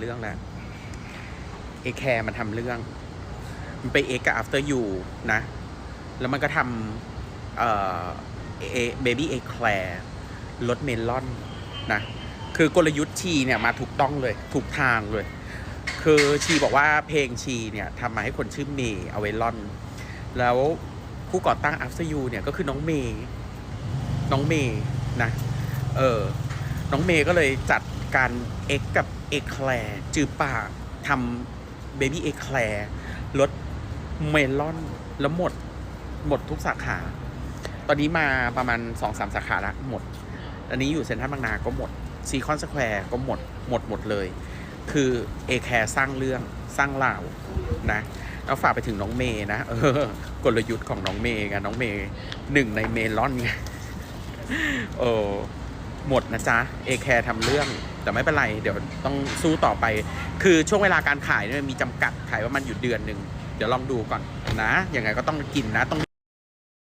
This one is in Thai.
เรื่องแหละเอแคร์มันทำเรื่อง มันไปเอ็กกับ after you นะ แล้วมันก็ทำเอ่อเอเบบี้เอแคร์รสเมลอนนะ คือกลยุทธ์ชีเนี่ยมาถูกต้องเลยถูกทางเลย คือชีบอกว่าเพลงชีเนี่ยทำมาให้คนชื่อเมย์เอเวลอน แล้วผู้ก่อตั้ง after you เนี่ยก็คือน้องเมย์น้องเมย์นะ เออ น้องเมย์ก็เลยจัดการเอ็กกับเอแคลร์จือปากทำเบบี้เอแคลร์รสเมลอนแล้วหมด หมดทุกสาขา ตอนนี้มาประมาณสองสามสาขาละหมด อันนี้อยู่เซ็นทรัลบางนาก็หมดซีคอนสแควร์ก็หมด หมดหมดเลย คือเอแคร์สร้างเรื่องสร้างราวนะแล้วฝากไปถึงน้องเมย์นะเออกลยุทธ์ของน้องเมย์ไงน้องเมย์หนึ่งในเมลอนไงเออ หมดนะจ๊ะเอแคร์ทำเรื่องแต่ไม่เป็นไร เดี๋ยวต้องสู้ต่อไป คือช่วงเวลาการขายเนี่ยมีจำกัดขายว่ามันอยู่เดือนหนึ่งเดี๋ยวลองดูก่อนนะยังไงก็ต้องกินนะต้อง